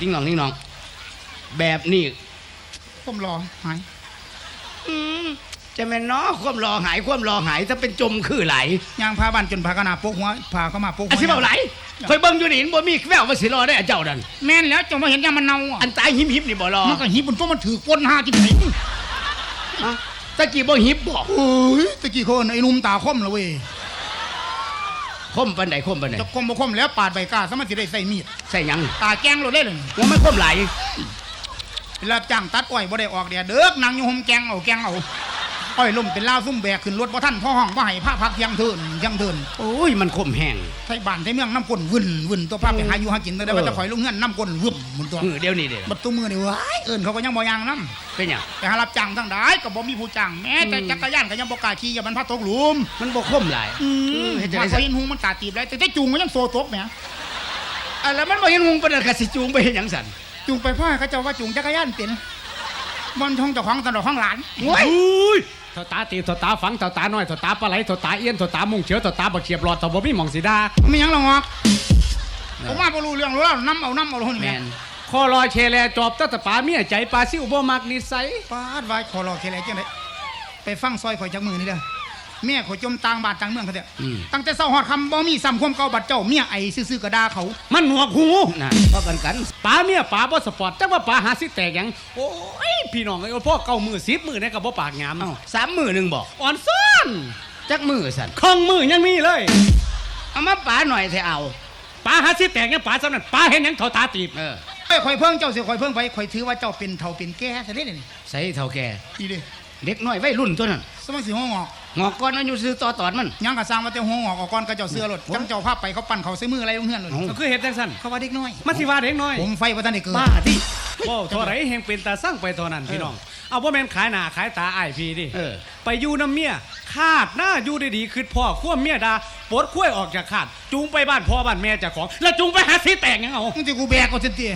นิ่งหนองนิ่งหนอง แบบนี้ผมรอหายอืมจะแม่นเนาะความรอหายความรอหายถ้าเป็นจมคือไหลยางพาบ้านจนพากระนาโปกหัวพาเข้ามาโปกหัอัวนสิเบาไหลคอยเบิ่งอยู่นี่บ่มีแววว่าสิรอได้อะเจ้านั่นแม่นแล้วจงมาเห็นยางมันเน่าอะอันตายหิมหิบนี่บ่รอมันก็หิบบนตัวมันถือก้นห้าจิ้งไหนอะตะกี้บ่หิบบ่โอ้ยตะกี้คนไอ้หนุ่มตาคมเลยเว้ย คมปานใดคมปานใดจะคมบ่คมแล้วปาดใบกล้าสมัติได้ใส่มีดใส่หยังตาแกงโลดเลยเลยว่ามันคมไหลเวลาจ้างตัดอ้อยบ่ได้ออกแดดเด้อนางอยู่ห่มแกงเอาแกงเอา อ้อยล่มเป็นลาวซุ่มแบกขึ้นรถบ่ทันพ่อห้องบ่ให้ผ้าพักเที่ยงเทินเที่ยงเทินโอ้ยมันคมแห้งไทยบ้านไทยเมืองน้ำก้นวึ่นวึ่นตัวภาพไปหาอยู่หากินตั้งแต่ว่าจะคอยลงเงินน้ำก้นวึ่มหมุนตัวมือเดียวนี่เด้อบัดตุ้มือนี่เว้ยเอิ้นเขาก็ยังบ่ยางน้ำเป็นหยังไปหารับจ้างทั้งได้ก็บ่มีผู้จ้างแม้แต่อืมจักรยานก็ยังบ่กล้าขี่อย่ามันพาตกหลุมมันบ่คมหลายอืมเฮ็ดจังว่าได๋เขาซะเห็นหุงมันกาตีบได้แต่แต่จูงมันยังโซตกแหมอะแล้วมันบ่เห็นหุงปานนั้นก็สิจูงไปเฮ็ดหยังสั่นจูงไปพ่อให้เขาเจ้าว่าจูงจักรยานเป็นมันท้องเจ้าของตลอดของหลานโอ้ย อุ้ยเท่าตาตีเท่าตาฝังเท่าตาน้อยเท่าตาปลาไหลเท่าตาเอี้ยนเท่าตามุงเฉียวเท่าตาบักเขียบหลอดเท่าบ่มีหม่องสีดามีหยังหรอกงอกผมว่าบ่รู้เรื่องรู้แล้วน้ำเอาน้ำเอาโลนี่แม่แม่นคอลอยเชแลจอบตั้งแต่ปลาเมียใจปลาซิวบ่มักนิสัยปาดไว้ขอรอแค่ไหนจังได๋ไปฟังซอยข่อยจากมือนี่เด้อ แม่ข่อยจมต่างบ้านต่างเมืองเขาเด้ออืม ตั้งแต่เช้าฮอดค่ำบ่มีซ้ำความเก่าบัดเจ้าเมียไอซื่อๆก็ด่าเขามันหนวกหูน่ะพอกันกันปลาเมียปลาบ่สปอร์ตจังว่าปลาหาสิแตกหยังโอ้ยพี่น้องเอ้ยพ่อเก่ามือสิบมือเนี่ยก็บ่ปากหยามเอ้าสามมือหนึงบ่อ่อนซ่อนจักมือสั่นคองมือยังมีเลยเอามาป๋าหน่อยเถอะเอาปลาหาสิแตกยังปลาสำนั้นปลาเห็นหยังเท่าตาตีบเออเอ้ยข่อยเพิ่งเจ้าสิข่อยเพิ่งไปข่อยถือว่าเจ้าเป็นเฒ่าเป็นแก่ซะเด้นี่ใส่เท่าแก่อีเด้เด็กน้อยวัยรุ่นตัวนั้นสมัยสิหัวงอก งอกก่อนอายุซื้อต่อตอดมันยังก็สร้างว่าแต่หัวงอกออกก่อนก็เจ้าเสื้อรถจังเจ้าภาพไปเขาปั่นเขาใส่มืออะไรลงเฮือนเลยเอ้าก็คือเห็ดจังซั่นเขาว่าเด็กน้อยมันสิว่าเด็กน้อยผมไฟว่าท่านได้เกิดบ้าที่บ่เท่าไรแห่งเป็นตาสร้างไปเท่านั้นพี่น้อง เอาบ่แม่นขายหน้าขายตาอ้ายพี่ดิเออไปอยู่น้ำเมียคาดหน้าอยู่ดีๆคือพ่อขั้วเมียดาปลดขั้วยออกจากคาดจูงไปบ้านพ่อบ้านแม่เจ้าของ แล้วจูงไปหาสิแตกหยังเอามึงจะกูแบกเอาสิตี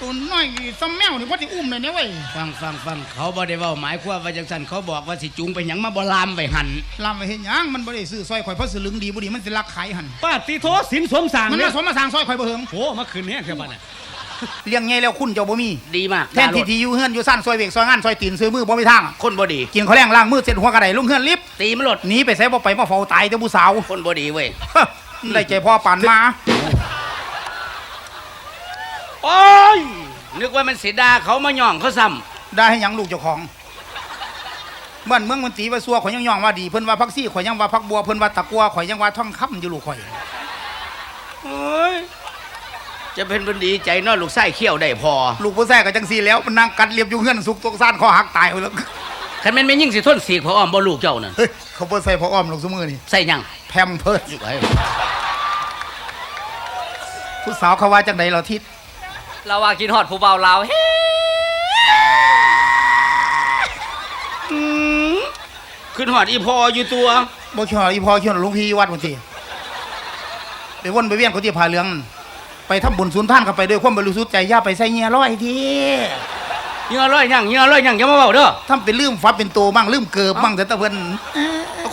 ตัวน้อยซ้ำแมวนี่ว่าที่อุ้มเลยเนี่ยเว้ยฟังฟังฟังเขาบ่ได้เว้าหมายความว่าจังซั่นเขาบอกว่าสิจุงไปหยังมาบ่ลามไปหันลำไปเห็นยังมันบ่ได้ซื้อซอยข่อยเพราะสลึงดีบ่ดีมันสิรักขายหันป้าตีโทสินสมสางมันเนี่มายสมมาสร้างซอยข่อยบ่เหิงโอ้มาคืนนี้เท่าบ้านน่ะเลี้ยงใหญ่แล้วคุณเจ้าบ่มีดีมากแทนที่ที่อยู่เฮือนอยู่สั้นซอยเวกซอยงานซอยตีนซื้อมือบ่มีทางคนบ่ดี กินข้าวแรงล้างมือเสร็จหัวกระไดลงเฮือนลิฟต์ตีมันหลดหนีไปใส่บ่ไปมาเฝ้าตายแต่ผู้สาว คนบ่ดีเว้ย ได้ใจพ่อปานมา โอ้ยนึกว่ามันเสียดาเขามาย่องเขาซ้ำได้ให้หยังลูกเจ้าของบ้านเมืองมันตีว่าซัวข่อยยังย่องว่าดีเพิ่นว่าพักซี่ข่อยยังว่าพักบัวเพิ่นว่าตะกัวข่อยยังว่าท่องคำอยู่ลูกข่อยโอ้ยจะเป็นบันดีใจเนอลูกไส้เขี้ยวได้พอลูกผู้แท้ก็จังซี่แล้วมันนั่งกัดเรียบอยู่เฮือนสุกตกซ่านคอหักตายไปแล้วคันแม่นไม่ยิ่งสิทนสีกพออ้อมบ่ลูกเจ้านั่นเฮ้ยเขาบ่ใส่พออ้อมลงซุมือนี่ใส่หยังแพมเพิร์ดไว้ผู้สาวเขาว่าจังไดเราทิศ เราว่ากินฮอดผู้เบาเราเฮ้อืมขึ้นหอดอีพออยู่ตัวบ่ชออีพอชวนหลุงพี่วัดพุ่นติไปวนไปเวียนเขาที่ผาเหลือง ไปทำบุญศูนย์ท่านเข้าไปด้วยความบริสุทธิ์ใจอย่าไปใส่เงียร้อยทีเงือร้อยหยังเงือร้อยหยังอย่ามาเว้าเด้อทำเป็นลืมฟับเป็นโตบ้างลืมเกิบบ้างแต่ตะเพิ่น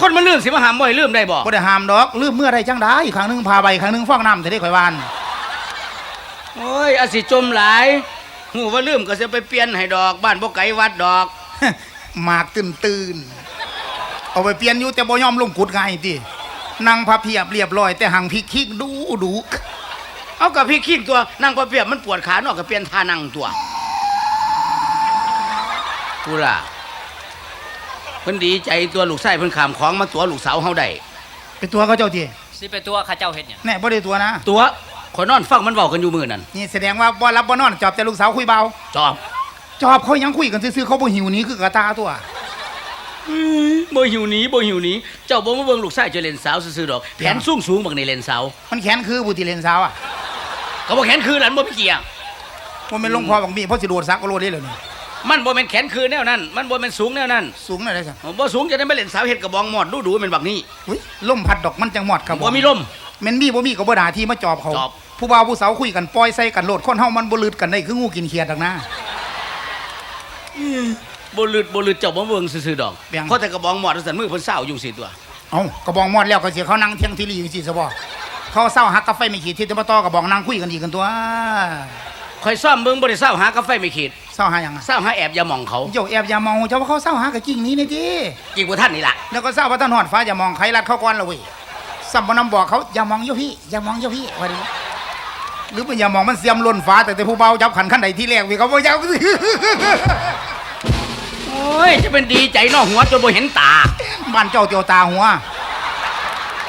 คนมันลืมสิมาหามบ่ให้ลืมได้บ่บ่ได้ห้ามดอกลืมเมื่อใดจังได้อีกครั้งหนึงพาไปครั้งหนึงฟอกน้ำแต่ได้ข่อยวาน โอ้ยอาสิจมหลายหูว่าลืมก็สิไปเปลี่ยนให้ดอก บ้านบ่ไกลวัดดอก หมากตื่นตื่นๆเอาไปเปลี่ยนอยู่แต่บ่ยอมลงกุดง่ายตินั่งพับเพียบเรียบร้อย แต่หังพิกคิกดูดูเอากับพี่ขี้ตัวนั่งพอเปรียบมันปวดขาเนอกก็เปลี่ยนท่านั่งตัวกูล่ะเพิ่นดีใจตัวลูกไส้เพิ่นขามของมาตัวลูกสาวเฮาได้เป็นตัวเขาเจ้าติสิไปตัวข้าเจ้าเฮ็ดหยังแน่บ่ได้ตัวนะ ตัว ขอยนอนฟังมันเว้ากันอยู่มื้อนั้นนี่แสดงว่าบ่รับบ่นอนจอบแต่ลูกสาวคุยเบา จอบจอบเขายังคุยกันซื่อๆเขาบ่หิวหนี้คือกระตาตัวบ่หิวหนีบ่หิวหนีเจ้าบ่มาเบิ่งลูกไส้จะเล่นสาวซื่อๆดอกแขนสูงสูงๆบักในเล่นสาวมันแขนคือบุตรีเลนสาวอะก็บ่แขนคือนั่นบ่มีเกี่ยง มันเป็นลงคอบักมีเพราะสิโดดซักก็โลดได้เลยนี่มันบ่แม่นแขนคือแนวนั้น มันบ่แม่นสูงแนวนั้นสูงหน่อยได้สิบ่สูงจะได้มาเล่นสาวเฮ็ดกระบองหมอดดูๆแม่นบักนี้อุ้ยลมพัดดอกมันจังหมอดครับบ่มีลม แม่นมีบ่มีก็บ่ด่าที่มาจอบเขาจอบ ผู้บ่าวผู้สาวคุยกันปล่อยใส่กันโลดคนเฮามันบ่ลืดกันได้คืองูกินเขียดดักนะบ่ลึดบ่ลึดเจ้าบ่เบิ่งซื่อๆดอกเบี่ยง เพราะแต่กระบองหมอดสั่นมือเพิ่นเศร้าอยู่สิตัว เอ้ากระบองมอดแล้วก็สิเขานั่งเที่ยงที่รีอยู่สิซะบ่เขาเศร้าหักกาแฟไม่ขีดที่ตะบตอกับบอกนางคุยกันอีกกันตัวคอยซ่อมเบิ่งบ่ได้เศร้าหากาแฟไม่ขีดเศร้าหาอย่างอะเศร้าหาแอบอย่ามองเขาเจ้าแอบอย่ามองเจ้าว่าเขาเศร้าหากับจริงนี้นี่ดิจริงกว่าท่านนี่ล่ะแล้วก็เศร้าว่าท่านหอดฟ้าอย่ามองใครรัดเข้าก้อนละเว้ย สัมปนำบอกเขาอย่ามองโยพี่อย่ามองโยพี่ว่าดิหรือเป็นอย่ามองมันเสียมล้นฟ้าแต่แต่ผู้เบาจับขันขั้นใดที่แรกเว้ยเขาบอกเจ้าโอ้ยจะเป็นดีใจเนอกหัวจนบ่เห็นตาบ้านเจ้าเตียวตาหัว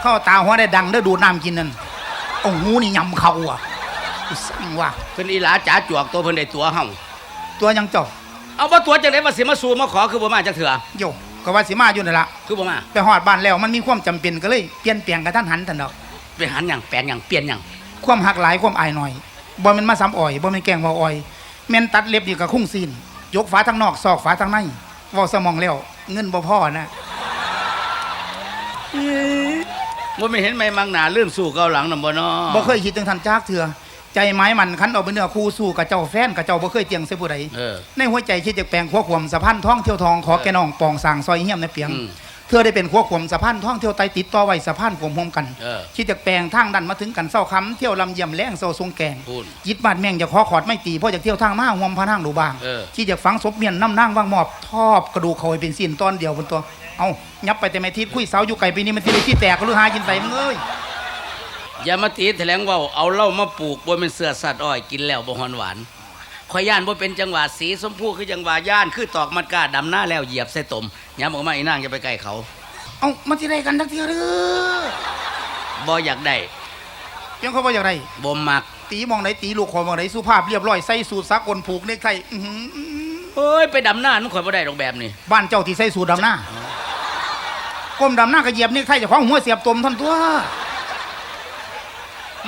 เข้าตาหัวได้ดังได้ดูดน้ำกินนั่นโอ้หูนี่ยำเขาอะกูสั่งว่าเพิ่นอีหลาจ๋าจวกตัวเพิ่นได้ตัวเฮาตัวยังเจ้าเอาบ่ตัวจังได๋ว่าสิมาสู่มาขอคือบ่มาจักเถื่อโย ก็ว่าสิมาอยู่นั่นละคือบ่มาไปหอดบ้านแล้วมันมีความจำเป็นก็เลยเปลี่ยนแปลงกระทันหันทันดอกเป็นหันหยังแปลงหยังเปลี่ยนหยังความหักหลายความอายหน่อยบ่แมันมาซ้ำอ่อยบ่แมันแกล้งเว่าอ่อยแม่นตัดเล็บนี่ก็คุ้งซีนยกฝาทางนอกซอกฝาทางในเว้าสมองแล้วเงินบ่พอนะ บ่ไม่เห็นไหมมังหน้าลืมสู่เกาหลังนำบ่เนาะบ่เคยคิดถึงทันจากเถื่อ ใจไม้มันคันเอาเป็นเนื้อคู่สู้กับเจ้าแฟนกับเจ้าบ่เคยเตียงใส่ผู้ใดเออในหัวใจคิดจะแปลงขั้วขวมสะพันท่องเที่ยวทองขอแกน้องปองสางซอยเฮียมในเปียงอืมเธอได้เป็นขั้วขวมสะพันท่องเที่ยวไตติดต่อไว้สะพันขวมห่มกันเออคิดจะแปลงทางดันมาถึงกันเศร้าคำเที่ยวลำเยี่ยมแรงเศร้าทรงแกงพูดยิดบาดแม่งจะขอขอดไม่ตีเพราะจากเที่ยวทางมาห่วมพระนางดูบางเออคิดจะฝังศพเมียนน้ำนางว่างหมอบทอบกระดูกเขาให้เป็นสิ้นตอนเดียวบนตัวเอายับไปแต่ไม่ทิศคุยเสาอยู่ไก่ปีนี้มันทีได้ที่แตกก็รู้หากินใส่มึงเอ้ย อย่ามาตีแถลงเว่าเอาเหล้ามาปลูกบ่เป็นเสือสัตว์อ้อยกินแล้วบ่ฮอนหวานข่อยย่านบ่เป็นจังหวะสีสมพูคือจังหวะย่านคือตอกมัดกาดำหน้าแล้วเหยียบใส่ตมย้ำออกมาอีนางอย่าไปใกล้เขาเอามันที่ไรกันทักเทียหรือบ่อยากได้ยังเขาบอกอย่างไรบ่มักตีมองไหนตีลูกคอมองไหนสุภาพเรียบร้อยใส่สูทสากลผูกเนคไทอื้อหือเฮ้ยไปดำหน้านุ่งข่อยบ่ได้ดอกแบบนี้บ้านเจ้าที่ใส่สูทดำหน้าก้มดำหน้าก็เหยียบเนคไทเจะของหัวเสียบตมท่านตัว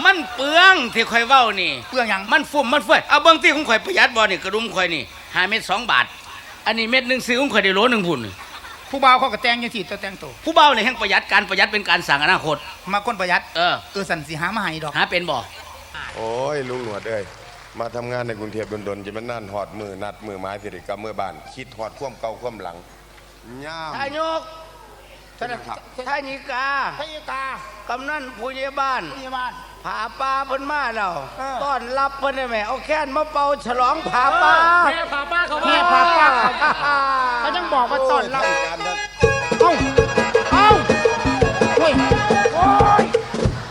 มันเปลืองที่ข่อยเว้านี่เปลืองหยัง มันฟุ่มมันเฟื่อยเอาเบิ่งที่ของข่อยประหยัดบ่นี่กระดุมข่อยนี่5เม็ด2บาท อันนี้เม็ดหนึงซื้อของข่อยได้โลหนึงพุ่นผู้บ่าวเขาก็แต่งยังสิจะแต่งตัวผู้เบานี่แห่งประหยัดการประหยัดเป็นการสั่งอนาคต มาคนประหยัดเออ เออสันสิหามาให้ดอก หาเป็นบ่โอ้ยลุงหนวดเอ้ยมาทำงานในกรุงเทพดนๆจะมันนั่นหอดมือนัดมือไม้สิริกับมือบ้าน คิดหอดคว่ำเก่าคว่ำหลังย่ามทายกทายิกาพระเอกากำนันผู้ใหญ่บ้านพยาบาล ผาปลาเพิ่นมาแล้วเออ ต้อนรับเพิ่นได้ไหมเอาแค้นมาเป่าฉลองผาปลาแม่พาป้าเขาแม่พาป้าเขายังบอกว่าต้อนรับโยการท่านเอ้า เอ้าเฮ้ยโอ้ย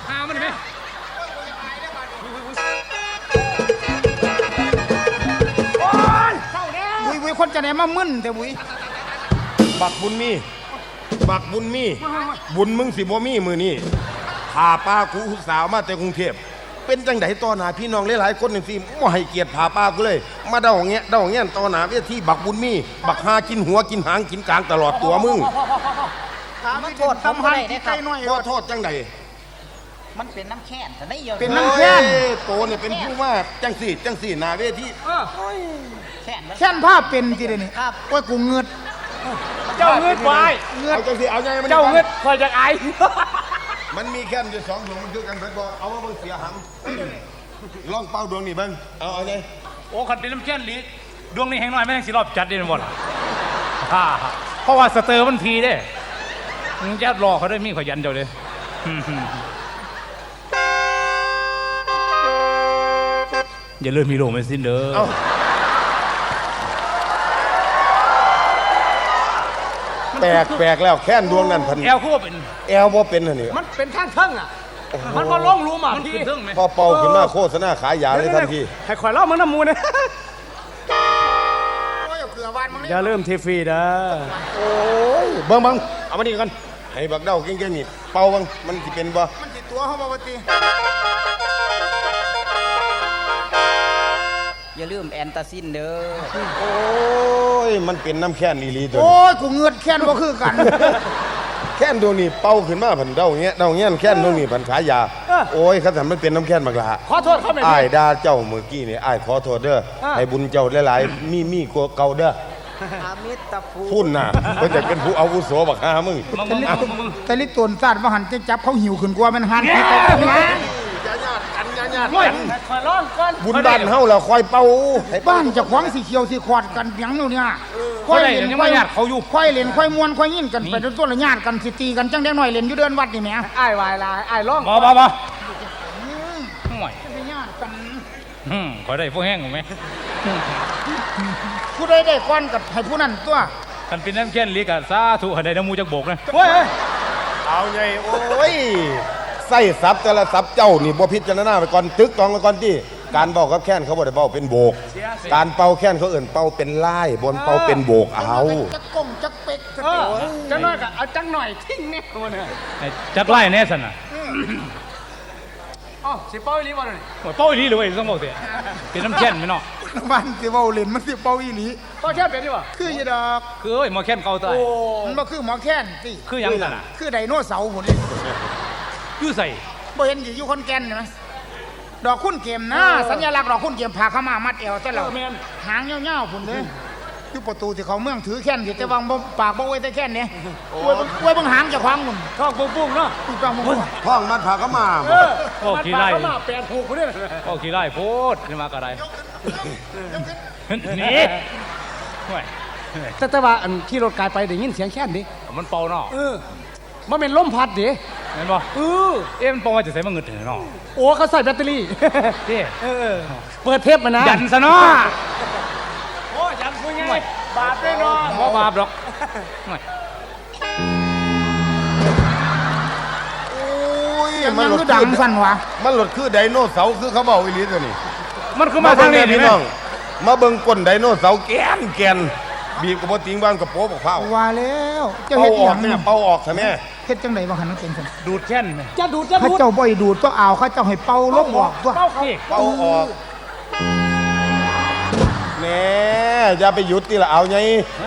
หามันไหมวุ้ยวุ้ยคนจะไหนมามึนแต่วุ้ยบักบุญมี บักบุญมี บุญมึงสิบ่มีมือนี่ พาป้ากูอุตสาวมาแต่กรุงเทพเป็นจังไดต่อหน้าพี่น้องหลายๆคนจังซี่บ่ให้เกียรติพาป้ากูเลย มาเดาเงี้ยเดาเงี้ยต่อหน้าเวทีบักบุญมี บักหากินหัวกินหางกินกลางตลอดตัวมึงมันโทษทำให้ที่ใกล้น้อยขอโทษจังไดมันเป็นน้ำแค้นแต่ไม่เยอะเป็นน้ำแค้นโอ้ยโตเนี่ยเป็นผู้ว่าจังสี่จังสี่หน้าเวทีแค้นมันแค้นภาพเป็นทีเดียวนี่ครับโอ้ยกูเงือดเจ้าเงืดไว้เอาจังสี่เอาไงมันเจ้าเงืดคอยจะไอ มันมีแค่อยู่สองดวงมันคือกันเบิดบ่เอามาเบิ่งเสียหังลองเป่าดวงนี่เบิ่งเอาเอาไงโอ้ขันเป็นน้ำเช่นลีดวงนี้แห้งน้อยไม่แห้งสิรอบจัดเด่นหมดฮ่าเพราะว่าสเตอร์มันทีเด้มึงจะรอเขาด้วยมีขยันเดียวเลยอย่าเลื่อนมีโลมันสิ้นเด้อ แปลกแปลกแล้วแค่นดวงนั้นพันแอลคู่เป็นแอลบ่เป็นอันนี้มันเป็นข้างเทิงอะ มันมาล่องรู้มาพี่เทิงไหมพอเป่าขึ้นมาโฆษณาขายยาเลยทันทีให้ข่อยเล่ามึงน้ำมูนะโอ้ยเอาเกลือวานมึงอย่าเริ่มเทฟีเด้อโอ้ยเบิ่งเบิ่งเอามานี่กันให้บักเด้าเก่งๆนี่เป่าเบิ่งมันสิเป็นบ่มันติดตัวเขาบอกว่าตีอย่าลืมแอนตาซินเด้อโอ้ ยมันเป็นน้ำแค้นอีหลีตัวโอ้นี้ยกูเงือดแค้นบ่คือกัน แค้นดวงนี้เป่าขึ้นมาพันเด้าเงี้ยเด้าเงี้ยแค้นดวงนี้พันขายยาโอ้ยคันสันมันเป็นน้ำแค้นบักละขอโทษครับแม่อ้ายด่าเจ้าเมื่อกี้นี่อ้ายขอโทษเด้อให้บุญเจ้าหลายๆมีมีกว่าเก่าเด้ออามิตรภูพุ่นน่ะเพิ่นจะเป็นผู้อาวุโสบักหามึง มึงมึงมึงมึงแต่ลิตนซาดว่าหันจะจับเขาหิวขึ้นกว่ามันหันที่ตกงา ญาติกันคท่บุญบ้านเฮาเราคอยเป่าบ้านจะควงสีเขียวสีขอดกันหยังนู่เนี่ยคอยเล่นคอยญาติเขาอยู่คอยเล่นคอยมวนคอยยินกันไปจนตัวละญาติกันสิตีกันจังได้หน่อยเล่นอยู่เดินวัดนี่แหมอ้ายวายลายอ้ายร้องบ่บ่บ่ห่วยเป็นกันอืมขอได้พวกแห้งไหมผู้ได้ได้ก้อนกับให้ผู้นั้นตัวกันเป็นน้ำเค็มลีกับซาถูกให้ได้น้ำมูจากโบกนะโอ้ยเอาไงโอ้ย ใส่ซับแต่ละซับเจ้านี่บ่พิจารณาไปก่อนตึกตองไปก่อนที่การเป่ากับแค้นเขาบ่ได้เป่าเป็นโบก การเป่าแค้นเขาเอื่นเป่าเป็นลายบนเป่าเป็นโบกเอาจักกงจักเป็กจักเอเป็อกจังหน่อยก็เอาจังหน่อยทิ้งเนี่ยมันเนี่ยไอ้จักไล่แน่สันน่ะอ๋อสิเป้าอีหลีบ่เลยโอ้ยเป้าอีหลีเลยเว้ยต้องบอกเถอะเป็นน้ำแค้นไหมเนาะบ้านสิเว้าเล่นมันสิเป่าอีหลีก็แค่เป็นดีกว่าคืออยู่ดอกคือเอ้ยหมอแค้นเก่าตายมันบ่คือหมอแค้นสิคือหยังสันน่ะคือไดโนเสาร์พุ่น นี่คือใส่บ่เห็นอยู่คนแก่นเห็นไหมดอกคุณเกมนะสัญลักษณ์ดอกคุณเกมพาเข้ามามัดเอวแต่เราหางยาวๆพุ่นเด้อยู่ประตูที่เขาเมืองถือแค้นสิแต่วางบ่ปากบ่ไว้แต่แค้นเนี่ยไว้เบิ่งไว้เบิ่งหางเจ้าของพุ่นท้องปุ้งๆเนาะถูกต้องบ่ห้องมันพาเขามาเออโอ้ขี้ไล่มันปากเข้ามาแปดหกคนเนี่ยโอ้ขี้ไล่โพดขึ้นมากระไรนี่ห่วยแต่แต่ว่าอันขี่รถกายไปได้ยินเสียงแค้นดิมันเป่าเนาะเออมันเป็นลมพัดดิ เห็นบ่เออเอ๊ะมันเป่าว่าจะใส่มาเงินถึงเนาะโอ้เขาใส่แบตเตอรี่เด้เออเปิดเทปมานะยันซะเนาะโอ้ยันคุยไงบาปแน่นอนบ่บาปหรอกห่วยโอ้ยมันคือดังสั่นวะมันหลดคือไดโนเสาร์คือเขาเบาอีหลีตัวนี้ มันคือมาทางนี้เบิ่นี่พี่ไหมน้องมาเบิ่งก้นไดโนเสาร์แกนแกนบีบกับบ่ติงบ้านกับโป๊ะบอกเผาว่าแล้วเจ้าเป่าเฮ็ดออีหอยักงแม่เนี่ยเป่าออกใช่ไหมเฮ็ดจังไดบ่หันมันเป็นซั่นดูดแค้นไหมจะดูดจะถ้าดูดเจ้าบ่ให้ดูดก็เอาเขาเจ้าให้เป่าลมออกตัว เป้าเขานี่เป่าออกแหน่อย่าไปหยุดนี่ละเอาไง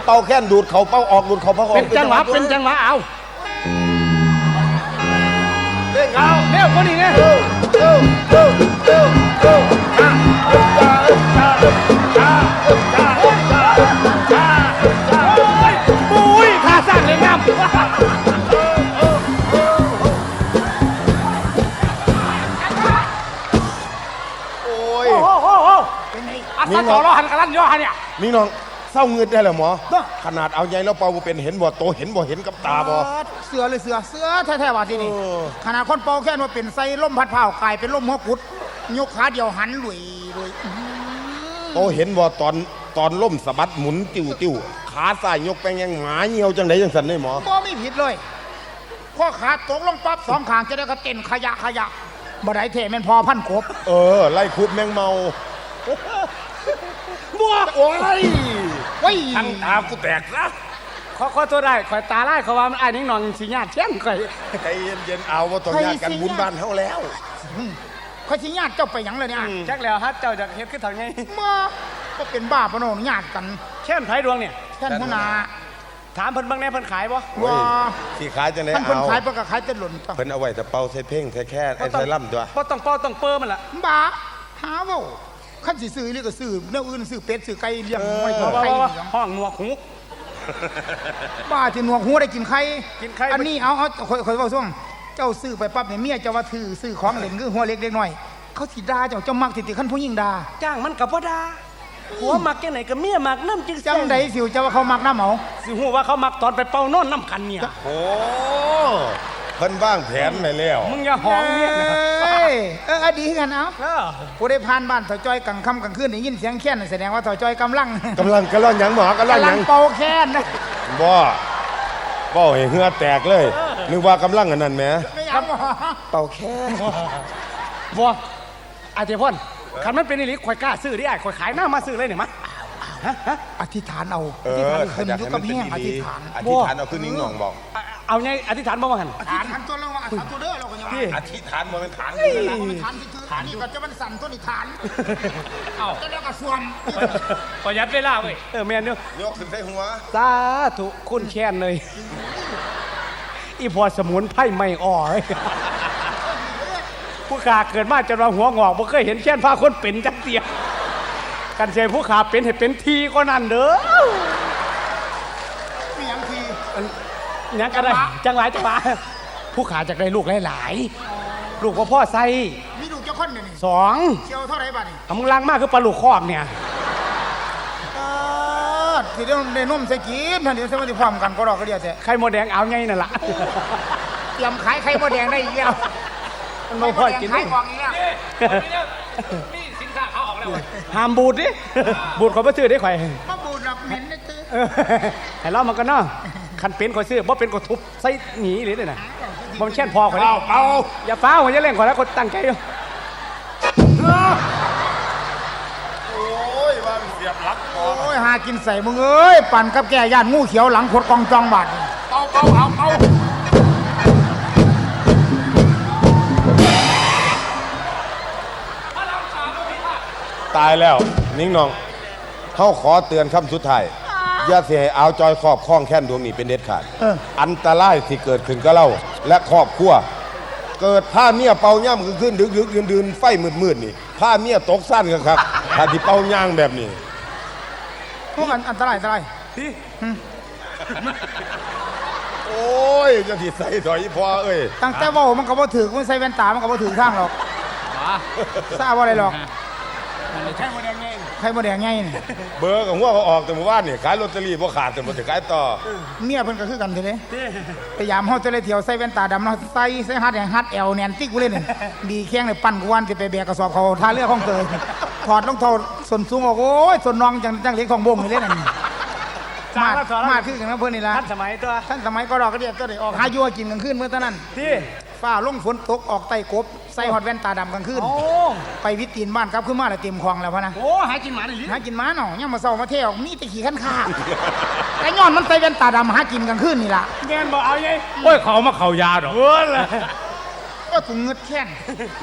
เป่าแค่นดูดเขาเป่าออกดูดเขาเป่าออกเป็นจังหวะเป็นจังหวะเอาเร่งเอาเร็วคนนี้ไงอุ้ย อัศจรรย์หันกันลั่นย่อหันเนี่ย นี่น้องเศร้าเงินได้เหรอหมอขนาดเอาใหญ่แล้วเป่าบ่เป็นเห็นบ่โตเห็นบ่เห็นกับตาบ่ เสือเลยเสือเสือแท้ๆว่าที่นี่เออ ขนาดคนเป่าแค่นว่าเป็นไส้ลมพัดเผากลายเป็นลมหัวกุดยกขาเดียวหันลุยลุยอื้อหือโตเห็นบ่ตอนตอนล่มสะบัดหมุนติ้วติ้วขาซ้ายยกไปยังหมาเหี่ยวจังไดจังสันได้หมอ บ่มีผิดเลยข้อขาตกลงปั๊บสองข้างจะได้ก็เต้นขยะขยะบ่ได้เทแม่นพอพันกบ เออ ไล่คุบแมงเมา บัวโอ้ยเว้ยทั้งตากูแตกซะขอขอตัวได้ข่อยตาไล่เขาว่ามันอ้ายนิ่งนองสิญาติเช่นข่อยใจเย็นๆเอาว่าต้องญาติกันบุญบ้านเฮาแล้วข้อยสิญาติเจ้าไปหยังเลยเนี่ยจักแล้วฮัทเจ้าจากเฮ็ดขึ้นทางไงมาก็เป็นบ้าปะโนญาติกันเช่นไผดวงเนี่ยแท่านหัวหน้าถามเพิ่นบ้างแน่เพิ่นขายบ่ว่าสิขายจังไดท่านเพิ่นเอาขายเพิ่นก็ขายแต่หล่นต่อเพิ่นเอาไว้แต่เป่าใส่เพ่งใส่แค่ไอ้ใส่ล่ำตัวบ่ต้องเป้าต้องเปิ้มันล่ะบ้าหาเว้า คันสิซื้อหรือก็ซื้อแนวอื่นซื้อเป็ดซื้อไก่เลี้ยงไว้ว่าไข่ว่าว่าเลี้ยงห้องหนวกหูบ้าที่หนวกหัวได้กินไข่กินไข่อันนี้เอาเอาค่อยค่อยเว้าซ่วงเจ้าซื้อไปปั๊บเนี่ยเมียเจ้าว่าถือซื้อของเล่นคือหัวเล็กเล็กน้อย เขาสิด่าเจ้าเจ้ามักสิติคันผู้หญิงด่าจ้างมันกับบ่ดาผัวมักจังไหนก็เมียมักน้ำจึงจังใดสิวเจ้าว่าเขามักน้ำเหมาสิฮู้ว่าเขามักตอนไปเป่านอนน้ำกันเนี่ยโอ้ เพิ่นวางแผนไว้แล้วมึงอย่าหอมเมียนะเอ้ยเอออดีกันเอาเออผู้ได้ผ่านบ้านถอยจ้อยกลางค่ำกลางคืนได้ยินเสียงแค้นแสดงว่าถอยจ้อยกำลังกำลังกำลังหยังหมอกำลังกำหลัยังงเป่าแค้นนะบ่บ่ให้เหงือแตกเลย นึกว่ากำลังอันนั้นแหมไม่อยากหมอเป่าแค่บ่อาเจพ่นคันมันเป็นอีหลีข่อยกล้าซื้อดิอ้ายข่อยขายหน้ามาซื้อเลยเนี่ยมาฮะฮะอธิษฐานเอาเออธิษฐานอขึ้นอยากอยู่ให้กัมับนเป็นแห้งอดีธิษฐาน อธิษฐานเอาขึ้นนิ่งหน่องบอกเอา เอาไงอธิษฐานบ่ว่าหั่นอธิษฐานตัวลงว่าอธิษฐานตัวเด้อเราก็ยังพี่อธิษฐานบ่เป็นฐานฐานที่คือฐานนี่ก็จะมันสั่นตัวนี้ฐานเอ้าจะเรียกว่าส่วนประหยัดเวลาเว้ยเออแม่นเด้อยกขึ้นใส่หัวสาธุคุณแค้นเลย อีพอสมุนไพรไม่อ่อเลยผู้ขาเกิดมาจนว่าหัวงอกบ่เคยเห็นแค้นพาคนเป็นจักเตียกันเชยผู้ขาเป็นให้เป็นทีก็นั่นเด้อมีอย่างทีห ยังกันได้จังหลายจังหวะผู้ขาจากได้ลูกหลายๆลูกว่าพ่อใส่มีลูกเจ้าคนเนี่ยนี่สองเชียวเท่าไหร่บ้านี่ทำมึงล้างมากคือปลาลูกคอกเนี่ยเออที่ได้ได้นมใส่กินท่านเดี๋ยวสมัติพร้อมกันก็รอกก็เดียวแต่ไข่มดแดงเอาไงนั่นล่ะเตรียมขายไข่มดแดงได้อีกแล้วมันบ่พอกินไข่มดแดงขายของอีกแล้วนี่สินค้าเขาเอาห้ามบูดดิบูดข่อยบ่ซื้อได้ข่อยมาบูดดอกเหม็นได้ตื้อเออให้เรามันก็เนาะ คันเป็นข่อยซื้อบ่เป็นก็ทุบใส่หนีเลยนี่น่ะบ่มันแช่นพอข่อยเป่านี่เป่าอย่าฟ้าวอย่าเล่นข่อยแล้วคนตั้งใจอยู่โอ้ยว่ามันเสียบหลักคอโอ้ยหากินใส่มึงเอ้ยปั่นกับแก่ย่านงูเขียวหลังขดกองจองบาดนี่เป่าเป่าเอาเป่าตายแล้ว นิ่งนองเขาขอเตือนคำสุดท้าย อย่าเสียให้เอาจอยครอบคล้องแค่นดวงนี้เป็นเด็ดขาด เออ อันตรายที่เกิดขึ้นกับเราและครอบครัว เกิดผ้าเมียเป่าย่ำคือขึ้นดึกดึกดื่นดื่นไฟมืดมืดๆนี่ผ้าเมียตกสั้นกันครับ ถ้าที่เป่าย่างแบบนี้ พวกอันอันตรายอันตรายโอ้ยจะที่ใส่ถอยพอเอ้ยตั้งแต่เว่ามันก็บ่ถือมันใส่แว่นตามันก็บ่ถือทางหรอกทราบว่าอะไรหรอก ใครบ่แดงไงใครบ่แดงไงนี่เบอร์กับหัวเขาออกแต่เมื่อวานนี่ขายลอตเตอรี่บ่ขาดแต่บ่ถึงขายต่อเมียเพิ่นก็คือกันเด้เลยพยายามเฮาจะเลยเที่ยวใส่แว่นตาดำเนาะใส่ใส่ฮัดแดงฮัดแอลแน่นติ๊กกูเลยนี่ดีแข้งเลยปั่นกูวันสิไปแบกกระสอบเขาท่าเรือของเตยถอดรองเท้าส้นสูงออกโอ้ยส้นน้องจังจังเล็กของบงนี่เลยนั่นมาดมาดคือกันนะเพิ่นนี่ล่ะทันสมัยตัวท่านสมัยก็ดอกก็เดียก็ได้ออกหาอยู่หากินกลางคืนเมื่อตอนนั้นที่ ฟ้าลงฝนตกออกไต่กบ ใส่ฮอดแว่นตาดำกลางคืนโอ้ ไปวิตีนบ้านครับขึ้นมาแล้วเต็มคลองแล้วพะนะโหหากินหมาได้ลิหากินหมาหน่อยยังมาเศร้ามาเที่ยวมีแต่ขี่ขันขาแต่ย้อนมันใส่แว่นตาดำหากินกลางคืนนี่ล่ะแม่นบ่เอาไงโอ้ยเขามาเขายาดอกเว้ยเลยก็ถุงเงืดแค้น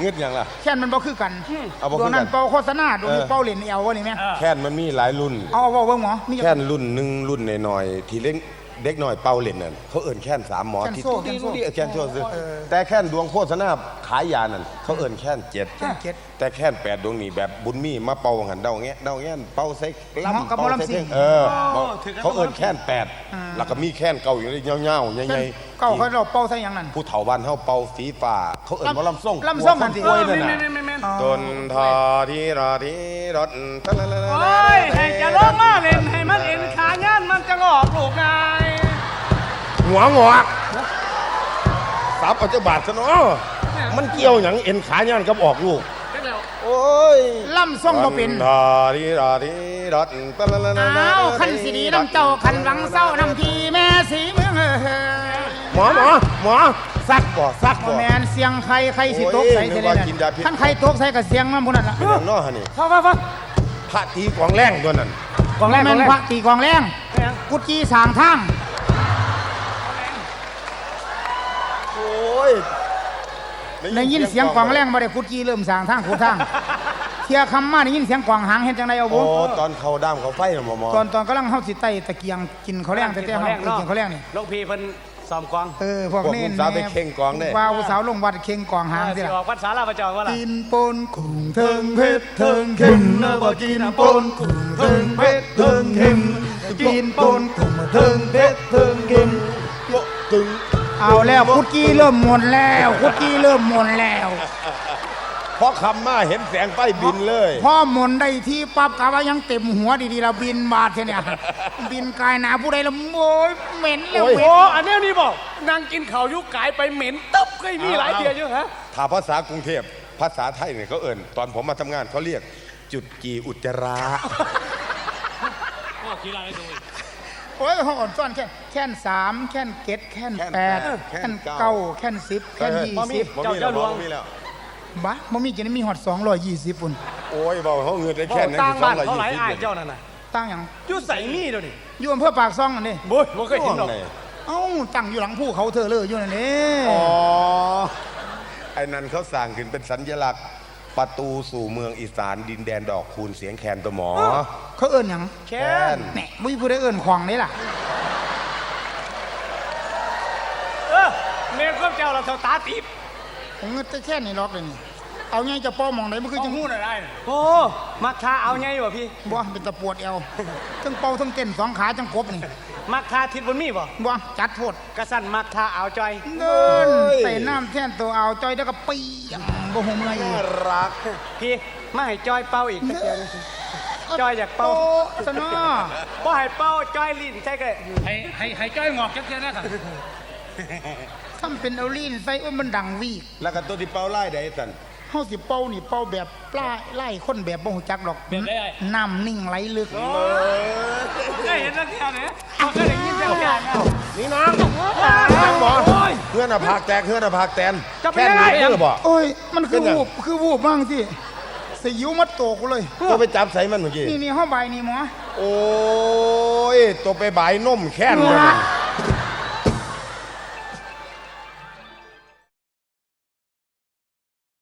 เงืดหยังล่ะ แค้นมันบ่คือกันเอาบ่ดคือวกันงนั้นเป่าโฆษณาดวงนี้เออเป่าเหรียญเอววะนี่แม่นแค่นมันมีหลายรุ่น เอาเอาเว้าเบิ่งหมอมีแค่นรุ่นหนึ่งรุ่นหน่อยๆที่เล็ก เด็กหน่อยเป่าเล่นนั่นเขาเอิ่นแค่นสามหมอแค่นที่โซ่ตุ๊แค่นโซ่ดีๆแค่นโซ่ซื้อแต่แค่นดวงโฆษณาขายยานั่นเขาเอิ่นแค่นเจ็ดแค่นเจ็ดแต่แค่นแปดดวงนี่แบบบุญมีมาเป่าหันเดาแงะเดาแงะเป่าใส่เหมาะลำกับหมอลำซิ่งเออเขาเอิ่นแค่นแปดแล้วก็มีแค่นเก่าอยู่เลยเงาๆใหญ่ๆ เก้าเขาเราเป่าใส่หยังนั่น ผู้เฒ่าบ้านเฮาเป่าสีฟ้าเขาเอิ่นว่าลำส่งลำส้มนั่นสิ กล้วยนั่นน่ะแม่นแม่นแม่นตนทอที่รอที่รถตะละละละโอ้ยให้จะลงมาเล่นให้มันเอ็นขางานมันจะงอกลูกไง หัวงอกสับเอาเจ้าบาทซะเนาะมันเกี่ยวหยังเอ็นขาย่านกับออกลูกโอ้ยล่ำส่งบ่เป็นรอที่รอที่รถตะละละละละอ้าวคันสีดีน้ำเจ้าคันหวังเศร้าน้ำทีแม่สีเมืองเออหมอหมอหมอซักบ่ซักบ่บ่แมนเสียงใครใครสิตกใส่โอ้ยนึเท่กเลว่ายนั่กินยาพิษท่านใครตกใส่กับเสียงมันพุ่นนั่นล่ะเป็นหยังเนาะฮะนี่ฟ้าฟ้าฟ้าพระตีกวางแรงตัวนั้นกองแรกแม่กองนแรกพระตีกองแรงแม่นกุดจีสางทาง โอ้ ยได้ยินเสียงกองแรงบ่ได้กุดจีเริ่มสางทางขุดทางเที่ยคำมาได้ยินเสียงกองหางเห็นจังไดเอาโอ้บ่ตอนเขาด้ามเขาไฟน่ะหมอหมอตอนตอนกำลังเฮาสิไต่ตะเกียงกินข้าวแรงแต่แต่เฮาไปกินข้าวแรงนี่ลูกพี่เพิ่นซ้อมกองเออพวกพวกนี้คุณสาวไปเข่งกองได้ว่าผู้สาวลงวัดเข่งกองหางสิสิล่ะออกภาษาลาวประจองว่าล่ะกินปนกุ้งเทิงเพชรเทิงเข็มนะบ่กินปนกุ้งเทิงเพชรเทิงเข็มกินปนกุ้งเทิงเพชรเทิงเข็มโลตึง เอาแล้วคุกกี้เริ่มหมดแล้วคุกกี้เริ่มหมดแล้วพอคำมาเห็นแสงไฟบินเลย พ่อหมนได้ที่ปั๊บกะว่ายังเต็มหัวดีๆเราบินบาดเท่ยเนี่ยบินกายหนาผู้ใดละโอ้ยเหม็นแล้วโอ้ยเหม็โอ้นอันเนี้ยนี่บอกนางกินข้าวยุกกายไปเหม็นตึ๊บเคยมีหลายเทียอยู่ฮะ ถ้าภาษากรุงเทพภาษาไทยเนี่ยเขาเอิ่นตอนผมมาทำงานเขาเรียก จุดกีอุจจาระโอ้ยห้องอ่อนซ่อนแค่นแค่นสามแค่นเก็ดแค่นแค่นแปดแปดแค่นแค่นเก้าเก้าแค่นสิบแค่นยี่บ่มีสิบบ่มีแล้วบ่มีแล้วบ้าบ่มีจะได้มีฮอดสองร้อยยี่สิบปุ่นโอ้ยบอกเขาเงินได้บอแค่กนั้นต่างสอบ้างนร้อยเขาหลายยี่อ้ายสิบเจ้านั่นน่ะตั้งหยังอยู่ใส่มีเดี๋ยวนี้อยู่อำเภอปากซ่องนั่นนี่บุ้ยบ่เคยเห็นหรอกเอ้าตั้งอยู่หลังภูเขาเธอเลยอยู่นั่นนี่อ๋อไอ้นั่นเขาสั่งขึ้นเป็นสัญลักษณ์ ประตูสู่เมืองอีสานดินแดนดอกคูณเสียงแคนตัวหมอ เขาเอิ้นหยังแค่นแหน่บ่มีผู้ใดเอิ้นขวางนี่ล่ะ เออเมียก็เจ้าเราเท่าตาตีบผมเงินแต่แค่นี้ล็อกเลยนี่ เอาไงจะป้อมองไหนมันคือจังหู้น่ะได้โอ้มักทาเอาไงวะพี่บ่เป็นตะปวดเอวทั้งเป่าทั้งเต้นสองขาจังกบนี่มักทาทิศบนมีบ่บ่จัดโทษกระสันมักทาเอาจอยเดินใส่น้ำแท่นตัวเอาจอยแล้วก็ปียงบ่หูเมื่อยอีกรักพี่มาให้จอยเป่าอีกสักเดียวหนึ่งจอยอยากเป่าโตซะเนาะบ่ให้เป่าจอยลิ้นใช่ก็ได้ให้ให้ให้จ้อยงอกจักเทียนะครับทำเป็นเอาลีนใส่โอ้ยมันดังวีกแล้วก็ตัวที่เป้าไล่ได้สัน เฮาสิเป่านี่เป่าแบบปลาไล่คนแบบบ่ฮู้จักดอกแบบใดไอ้น้ำนิ่งไหลลึกเคยเห็นนักแค่ไหนเคยได้ยินแต่แค่นั้นนี่น้องน้องบอเพื่อนอะผากแตกเพื่อนอะผากแตนจะเป็นแค่ยังไงนี้คือบ่โอ้ยมันคือเป็นหยังวูบคือวูบบ้างสิสยิวมัดโตกูเลยตัวไปจับใส่มันเมื่อกี้นี่นี่ห้องใบนี่หมอโอ้ยตัวไปบายนมแค้นมัน